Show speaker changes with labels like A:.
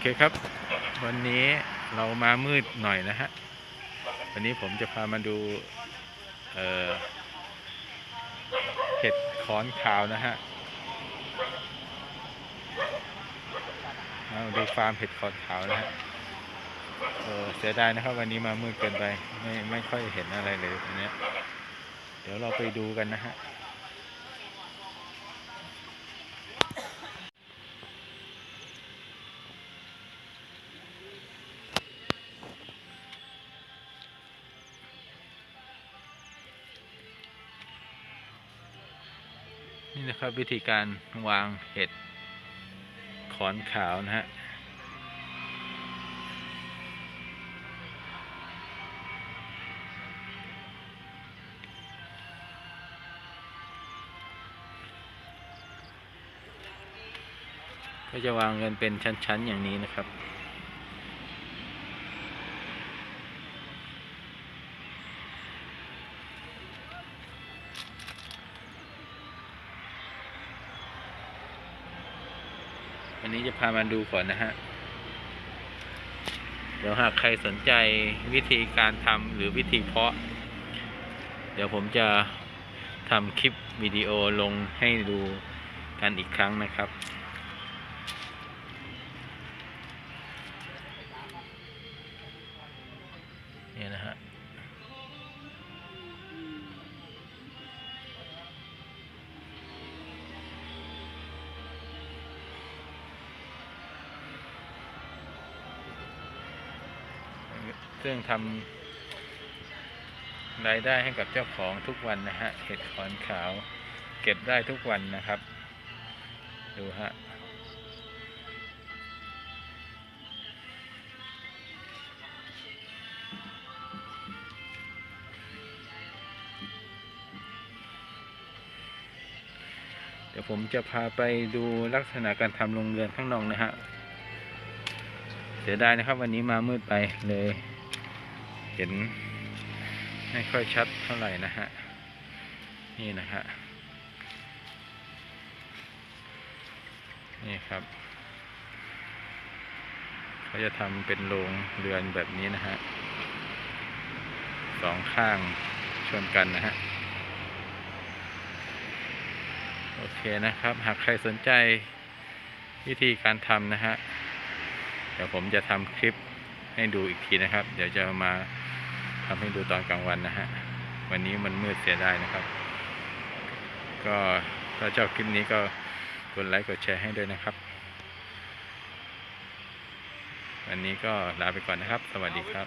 A: เคครับ วันนี้เรามามืดหน่อยนะฮะ วันนี้ผมจะพามาดูเเห็ดขอนขาวนะฮะมาดูฟาร์มเห็ดขอนขาวนะฮะเออเสียดายนะครับ วันนี้มามืดเกินไป ไม่ไม่ค่อยเห็นอะไรเลยวันนี้เดี๋ยวเราไปดูกันนะฮะ นี่นะครับวิธีการวางเห็ดขอนขาวนะฮะก็จะวางกันเป็นชั้น ๆ อย่างนี้นะครับ อันนี้จะพามาดูก่อนนะฮะ เดี๋ยวหากใครสนใจวิธีการทำหรือวิธีเพาะ เดี๋ยวผมจะทำคลิปวิดีโอลงให้ดูกันอีกครั้งนะครับเนี่ยนะฮะ ซึ่งทำรายได้ให้กับเจ้าของทุกวันนะฮะเห็ดขอนขาว เก็บได้ทุกวันนะครับ ดูฮะเดี๋ยวผมจะพาไปดูลักษณะการทำโรงเรือนข้างนอกนะฮะ เสียดายนะครับวันนี้มามืดไปเลย ห็นไม่ค่อยชัดเท่าไหร่นะฮะ นี่นะฮะ นี่ครับเขาจะทำเป็นโรงเรือนแบบนี้นะฮะสองข้างชนกันนะฮะ โอเคนะครับ หากใครสนใจวิธีการทำนะฮะ เดี๋ยวผมจะทำคลิปให้ดูอีกทีนะครับ เดี๋ยวจะมา ทำให้ดูตอนกลางวันนะฮะ วันนี้มันมืดเสียได้นะครับ ก็ถ้าชอบคลิปนี้ก็กดไลค์กดแชร์ให้ด้วยนะครับ วันนี้ก็ลาไปก่อนนะครับ สวัสดีครับ